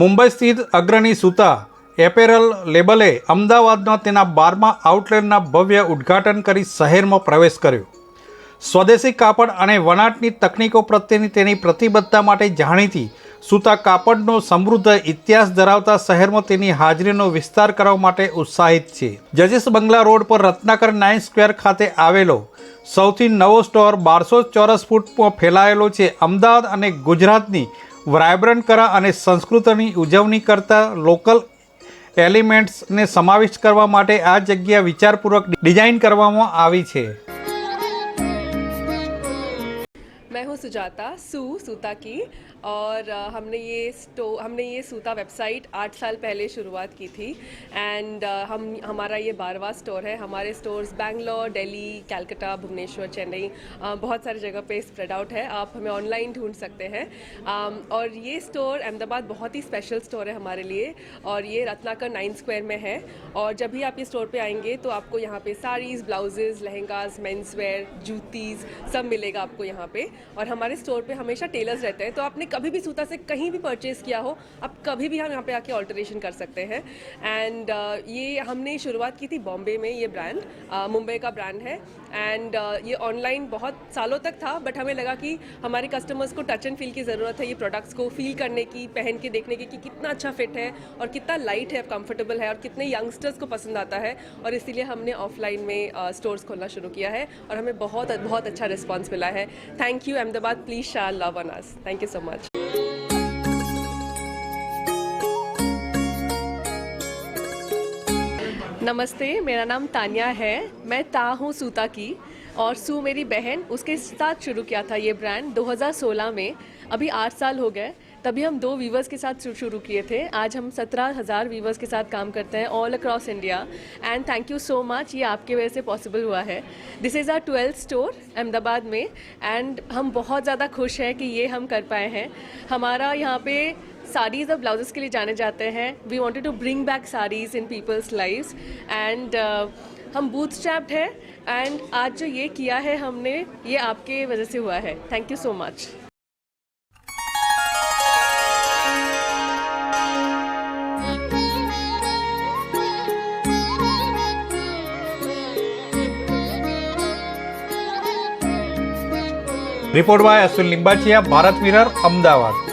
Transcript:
મુંબઈ સ્થિત અગ્રણી સૂતા એપેરલ લેબલે અમદાવાદના તેના બારમા આઉટલેટના ભવ્ય ઉદ્ઘાટન કરી શહેરમાં પ્રવેશ કર્યો. સ્વદેશી કાપડ અને વણાટની તકનીકો પ્રત્યેની તેની પ્રતિબદ્ધતા માટે જાણીતી સૂતા કાપડનો સમૃદ્ધ ઇતિહાસ ધરાવતા શહેરમાં તેની હાજરીનો વિસ્તાર કરવા માટે ઉત્સાહિત છે. જજીસ બંગલા રોડ પર રત્નાકર નાઇન સ્ક્વેર ખાતે આવેલો સૌથી નવો સ્ટોર બારસો ચોરસ ફૂટમાં ફેલાયેલો છે. અમદાવાદ અને ગુજરાતની વાયબ્રન્ટ કળા અને સંસ્કૃતિની ઉજવણી કરતા લોકલ એલિમેન્ટ્સને સમાવિષ્ટ કરવા માટે આ જગ્યા વિચારપૂર્વક ડિઝાઇન કરવામાં આવી છે. मैं हूँ सुजाता, सू, सूता की, और हमने ये स्टो, हमने ये सूता वेबसाइट आठ साल पहले शुरुआत की थी, एंड हम, हमारा ये बारवा स्टोर है। हमारे स्टोर्स बैंगलोर, दिल्ली, कैलकाटा, भुवनेश्वर, चेन्नई बहुत सारी जगह पे स्प्रेड आउट है। आप हमें ऑनलाइन ढूंढ सकते हैं। और ये स्टोर अहमदाबाद बहुत ही स्पेशल स्टोर है हमारे लिए, और ये रत्नाकर नाइन स्क्वायर में है। और जब भी आप ये स्टोर पर आएँगे तो आपको यहाँ पे saris, blouses, lehengas men's wear juttis सब मिलेगा आपको यहाँ पे। और हमारे स्टोर पे हमेशा टेलर्स रहते हैं। तो आपने कभी भी सूता से कहीं भी परचेज़ किया हो आप कभी भी हम यहाँ पे आके ऑल्टरेशन कर सकते हैं। एंड uh, ये हमने शुरुआत की थी बॉम्बे में ये ब्रांड uh, मुंबई का ब्रांड है। एंड uh, ये ऑनलाइन बहुत सालों तक था बट हमें लगा कि हमारे कस्टमर्स को टच एंड फील की ज़रूरत है ये प्रोडक्ट्स को फील करने की पहन के देखने की कि कितना अच्छा फिट है और कितना लाइट है कंफर्टेबल है और कितने यंगस्टर्स को पसंद आता है। और इसीलिए हमने ऑफलाइन में स्टोर्स खोलना शुरू किया है और हमें बहुत बहुत अच्छा रिस्पॉन्स मिला है। Thank you Ahmedabad please shower love on us thank you so much नमस्ते, मेरा नाम तानिया है। मैं ता हूँ सूता की और सू मेरी बहन, उसके साथ शुरू किया था ये ब्रांड 2016 में। अभी आठ साल हो गए। तभी हम दो वीवर्स के साथ शुरू किए थे। आज हम सत्रह हज़ार वीवर्स के साथ काम करते हैं all across India and thank you so much ये आपके वजह से पॉसिबल हुआ है। This is our twelfth store Ahmedabad में। एंड हम बहुत ज़्यादा खुश हैं कि ये हम कर पाए हैं। हमारा यहाँ पे साड़ीज़ और ब्लाउजेस के लिए जाने जाते हैं। We wanted to bring back saris in people's life and हम बूथ स्ट्रैप्ड है। एंड आज जो ये किया है हमने, ये आपके वजह से हुआ है। Thank you so much report by Ashwin Limbachiya Bharat mirror Ahmedabad.